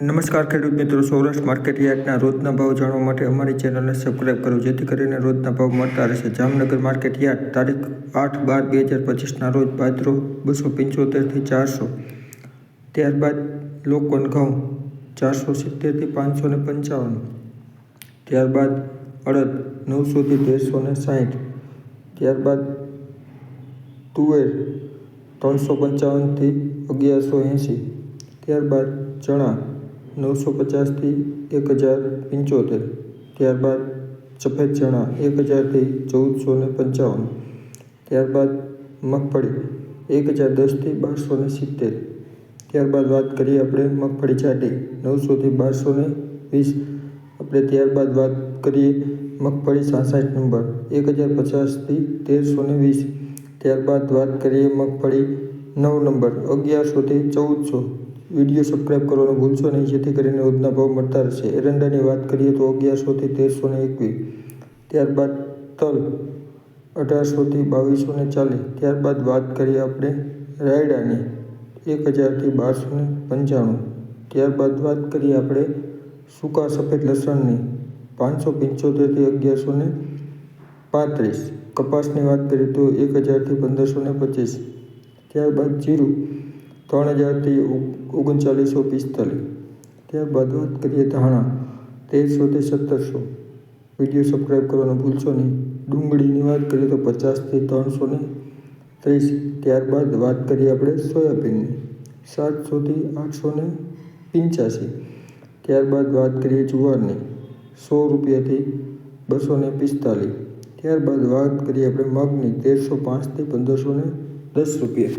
નમસ્કાર ખેડૂત મિત્રો, સૌરાષ્ટ્ર માર્કેટ યાર્ડના રોજના ભાવ જાણવા માટે અમારી ચેનલને સબસ્ક્રાઇબ કરો, જેથી કરીને રોજના ભાવ મળતા રહેશે. જામનગર માર્કેટ યાર્ડ, તારીખ આઠ બાર બે હજાર પચીસના રોજ બાજરો બસો પંચોતેરથી ચારસો, ત્યારબાદ લોકોન ઘઉં ચારસો સિત્તેરથી પાંચસો ને પંચાવન, ત્યારબાદ અડદ નવસોથી તેરસો ને સાઠ, ત્યારબાદ તુવેર ત્રણસો પંચાવનથી અગિયારસો એંસી, ત્યારબાદ ચણા નવસો પચાસથી એક હજાર પંચોતેર, ત્યારબાદ સફેદ ચણા એક હજારથી ચૌદસો ને પંચાવન, ત્યારબાદ મગફળી એક હજાર દસથી બારસો ને સિત્તેર, ત્યારબાદ વાત કરીએ આપણે મગફળી જાડી નવસોથી બારસો ને વીસ, આપણે ત્યારબાદ વાત કરીએ મગફળી સાસઠ નંબર એક હજાર પચાસથી તેરસો ને વીસ, ત્યારબાદ વાત કરીએ મગફળી નવ નંબર અગિયારસોથી ચૌદસો વીડિયો સબસ્ક્રાઈબ કરવાનું ભૂલશો નહીં. જેથી કરીને રોજના ભાવ મળતા રહેશે. એરંડાની વાત કરીએ તો અગિયારસોથી તેરસો ને એકવીસ. ત્યારબાદ તલ અઢારસોથી બાવીસો ને ચાલીસ. ત્યારબાદ વાત કરીએ આપણે રાયડાની. એક હજારથી બારસો ને પંચાણું. ત્યારબાદ વાત કરીએ આપણે સૂકા સફેદ લસણની. પાંચસો પંચોતેરથી અગિયારસો ને પાંત્રીસ. કપાસની વાત કરીએ તો એક હજારથી પંદરસો ને પચીસ. ત્યારબાદ જીરું. ત્રણ હજારથી ઓગણચાલીસો પિસ્તાલીસ. ત્યારબાદ વાત કરીએ ધાણા તેરસોથી સત્તરસો. વીડિયો સબસ્ક્રાઈબ કરવાનું ભૂલશો નહીં. ડુંગળીની વાત કરીએ તો પચાસથી ત્રણસો ને ત્રીસ. ત્યારબાદ વાત કરીએ આપણે સોયાબીનની. સાતસોથી આઠસો ને પંચ્યાસી. ત્યારબાદ વાત કરીએ જુવારની. સો રૂપિયાથી બસો ને પિસ્તાલીસ. ત્યારબાદ વાત કરીએ આપણે મગની. તેરસો પાંચથી પંદરસો ને દસ રૂપિયા.